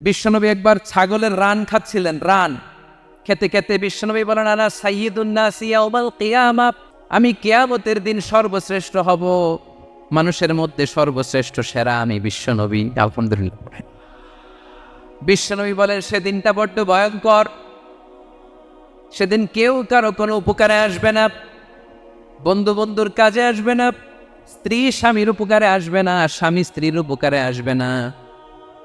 বিশ্বনবী একবার ছাগলের রান খাচ্ছিলেন, রান। খেতে খেতে বিশ্বনবী বলেন, আনা সাইয়দুন্নাসিয়াউমাল কিয়ামা, আমি কিয়ামতের দিন সর্বশ্রেষ্ঠ হব। মানুষের মধ্যে সর্বশ্রেষ্ঠ সেরা আমি বিশ্বনবী। আলহামদুলিল্লাহ। বিশ্বনবী বলেন, সেদিনটা বড্ড ভয়ঙ্কর। সেদিন কেউ কারও কোনো উপকারে আসবে না। বন্ধু বন্ধুর কাজে আসবে না। স্ত্রী স্বামীর উপকারে আসবে না, স্বামী স্ত্রীর উপকারে আসবে না।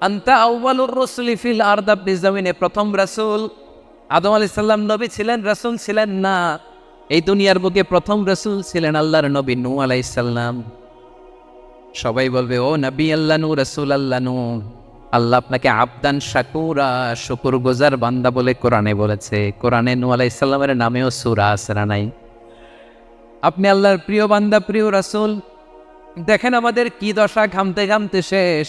আন্তা আউ্বালুর রসুল ফিল আরদাব জমিনে, প্রথম রাসূল আদম আলাইহিস সাল্লাম নবী ছিলেন, রাসূল ছিলেন না। এই দুনিয়ার বুকে প্রথম রাসূল ছিলেন আল্লাহর নবী নূ আলাইহিস সাল্লাম সবাই বলবে, ও নবী, আল্লাহ নূ রাসূল আল্লাহ নূ আল্লাহ আপনাকে আবদান, শাকুরা শুকুর গোজার বান্দা বলে কোরআনে বলেছে। কোরআনে নু আলাইহিস সাল্লামের নামেও সূরা আসরা নাই। আপনি আল্লাহর প্রিয় বান্দা, প্রিয় রাসূল, দেখেন আমাদের কি দশা ঘামতে ঘামতে শেষ।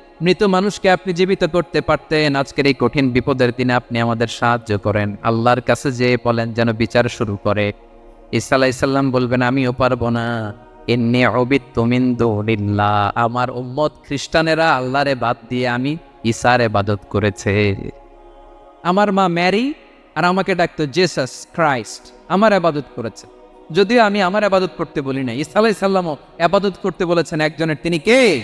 মৃত মানুষকে আপনি জীবিত করতে পারতেন। আজকের এই কঠিন বিপদের দিনে আপনি আমাদের সাহায্য করেন। আল্লাহর কাছে যে বলেন, যেন বিচার শুরু করে। ঈসা আলাই সাল্লাম বলবেন, আমিও পারব না। আমার উম্মত খ্রিস্টানেরা আল্লাহরে বাদ দিয়ে আমি ঈসার এবাদত করেছে। আমার মা ম্যারি আর আমাকে ডাকতো জেসাস ক্রাইস্ট। আমার আবাদত করেছে। যদিও আমি আমার আবাদত করতে বলি না ইসা আবাদত করতে বলেছেন একজনের। তিনি কে?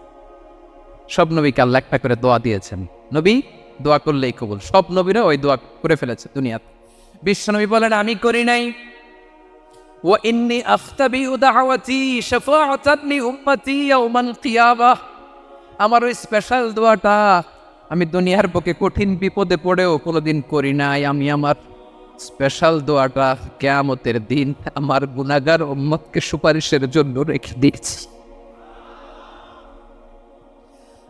সব নবীকে আল্লাহ একটা করে দোয়া দিয়েছেন। নবী, দোয়া করলেই কবুল। সব নবীরা ওই দোয়া করে ফেলেছে দুনিয়াতে। বিশ্বনবী বলেন, আমি করি নাই। ও ইন্নি আফতাবি উদাহওয়াতি শাফাআতান লি উম্মতি ইয়াউমাল কিয়ামাহ। আমার ওই স্পেশাল দোয়াটা আমি দুনিয়ার বুকে কঠিন বিপদে পড়েও কোনোদিন করি নাই। আমি আমার স্পেশাল দোয়াটা কেয়ামতের দিন আমার গুনাগার উম্মতকে সুপারিশের জন্য রেখে দিয়েছি।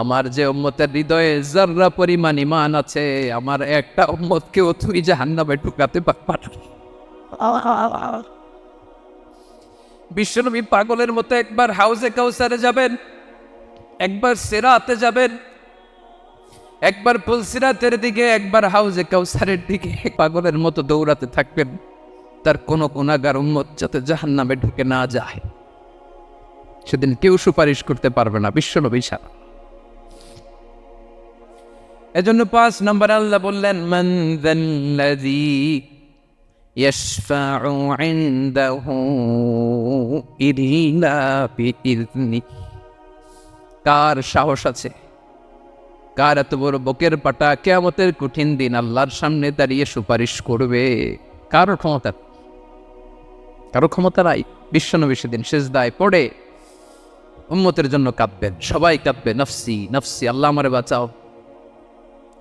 আমার যে উম্মতের হৃদয়ে জাররা পরিমাণ ইমান আছে, আমার একটা উম্মতকেও তুই জাহান্নামে ঢুকাতে বিশ্বনবী পাগলের মতো একবার হাউজে কাউসারে যাবেন, একবার সেরাতে যাবেন, একবার পুলসিরাতের দিকে, একবার হাউজে কাউসারের দিকে। পাগলের মতো দৌড়াতে থাকবেন, তার কোনো গুণাগার উম্মত যাতে জাহান্নামে ঢুকে না যায়। সেদিন কেউ সুপারিশ করতে পারবে না বিশ্বনবী ছাড়া। এজন্য পাঁচ নম্বর আল্লাহ বললেন মান যাল্লাযী يشفع عنده إلا بإذنه কার সাহস আছে কার এত বড় বকের পাটা কেয়ামতের কঠিন দিন আল্লাহর সামনে দাঁড়িয়ে সুপারিশ করবে কারো ক্ষমতা কারো ক্ষমতা নাই বিশ্বনবী সেদিন শেষ দায় পড়ে উম্মতের জন্য কাঁদবেন সবাই কাঁদবে নফসি নফসি আল্লাহ আমারে বাঁচাও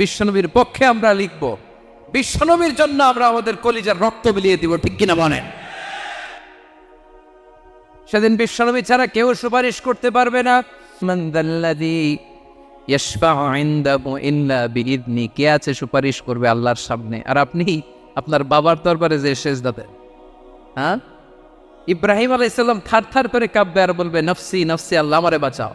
বিশ্বনবীর পক্ষে আমরা লিখব, বিশ্বনবীর জন্য আমরা আমাদের কলিজার রক্ত বিলিয়ে দিব, ঠিক কিনা বলেন? সেদিন বিশ্বনবী ছাড়া কেউ সুপারিশ করতে পারবে না। কে আছে সুপারিশ করবে আল্লাহর সামনে? আর আপনি, আপনার বাবার দরবারে যে সেজদা দেন হ্যাঁ? ইব্রাহিম আলাইসাল্লাম থার থার করে কাঁপবে আর বলবে, নফসি নফসি, আল্লাহ আমারে বাঁচাও।